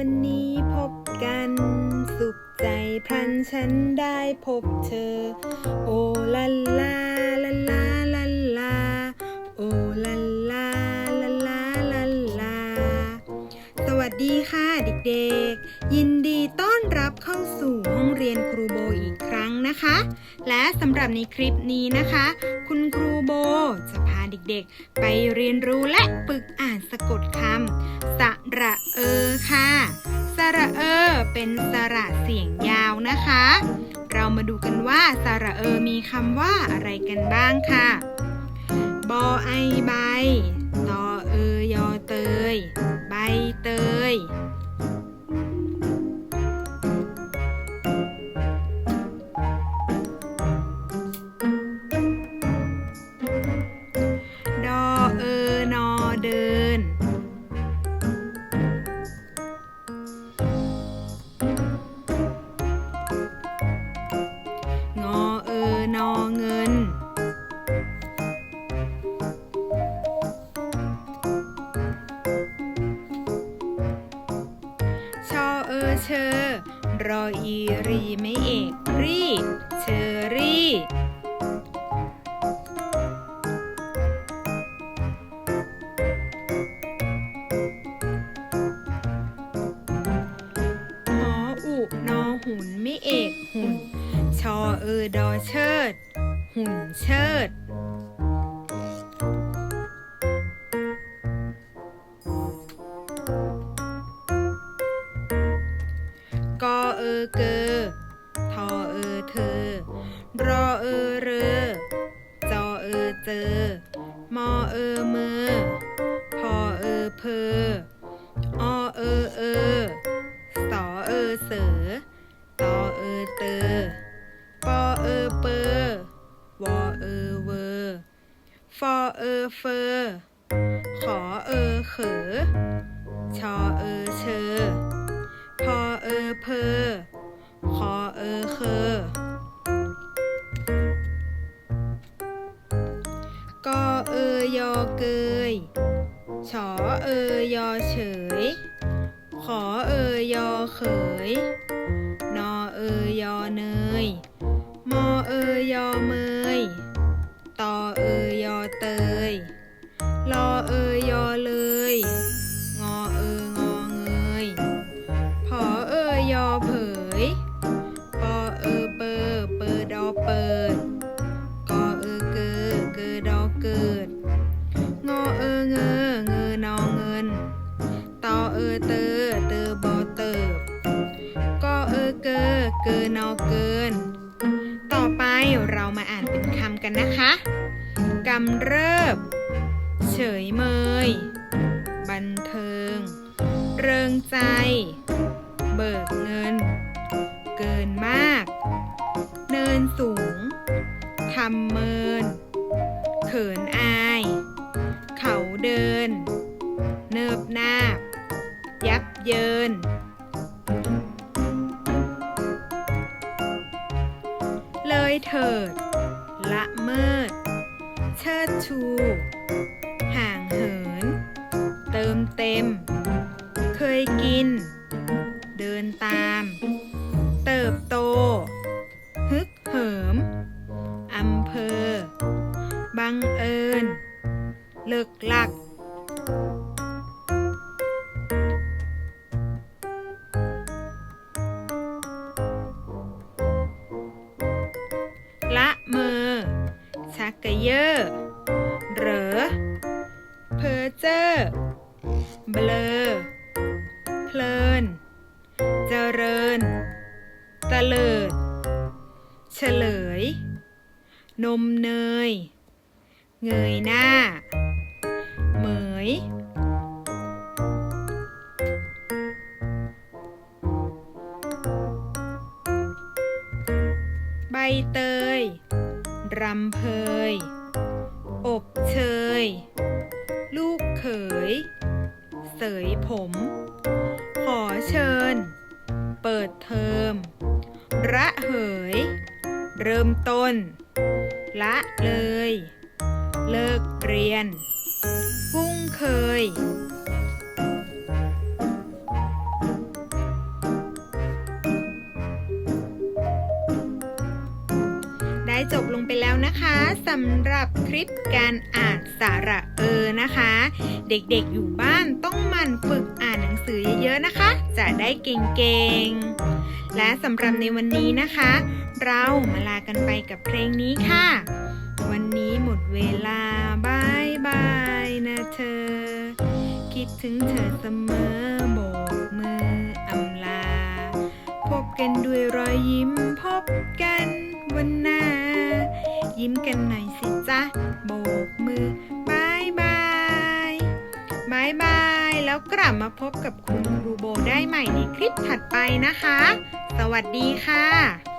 วันนี้พบกัน สุขใจพลันฉันได้พบเธอ โอลาลาลาลา และสำหรับในคลิปนี้นะคะ คุณครูโบจะพาเด็กๆ ไปเรียนรู้และฝึกอ่านสะกดคำสระเออค่ะสระเออเป็นสระเสียงยาวนะคะ เรามาดูกันว่าสระเออมีคำว่าอะไรกันบ้างค่ะบอไอใบตอเอยอเตย ใบเตย เออเชอ รออีรีไม่เอกรีเชอรี่หออุนอหุ่นไม่เอกหุ่น ชอเออดอเชิด หุ่นเชิด เจอ มอเออเมอ พอเออเพออเออเออสอเออเสอตอเออเตอปอเออเปอวอเออเวอฟอเออเฟอขอเออเขอชอเออเชอพอเออเพอ ฉอเอยอเฉย ขอเอยอเขย นอเอยอเนย มอเอยอเมย ตอเอยอเตย เกอนอเกิน ต่อไปเรามาอ่านเป็นคำกันนะคะกำเริบ เฉยเมย บันเทิง เริงใจ เบิกเงิน เกินมาก เนินสูงทำเมิน เขินอาย ละเมิด เชิดชู เยอเหรอเพอเจอร์เบลอเพลิน เจริญตะเลิด เฉลย นมเนย เงยหน้า เหมยใบเตย รำเพย อบเชย ลูกเขย เสยผม ขอเชิญ เปิดเทอม ระเหย เริ่มต้น ละเลย เลิกเรียน กุ้งเคย นะคะสำหรับคลิปการอ่านสาระเออนะคะ เด็กๆอยู่บ้านต้องมันฝึกอ่านหนังสือเยอะๆนะคะ จะได้เก่งๆ และสำหรับในวันนี้นะคะ เรามาลากันไปกับเพลงนี้ค่ะ วันนี้หมดเวลาบายบายนะเธอ คิดถึงเธอเสมอโบกมืออำลา พบกันด้วยรอยยิ้มพบกันวันหน้า ยิ้มกันหน่อยสิจ๊ะ โบกมือบายบายบายบาย แล้วกลับมาพบกับคุณครูโบได้ใหม่ในคลิปถัดไปนะคะ สวัสดีค่ะ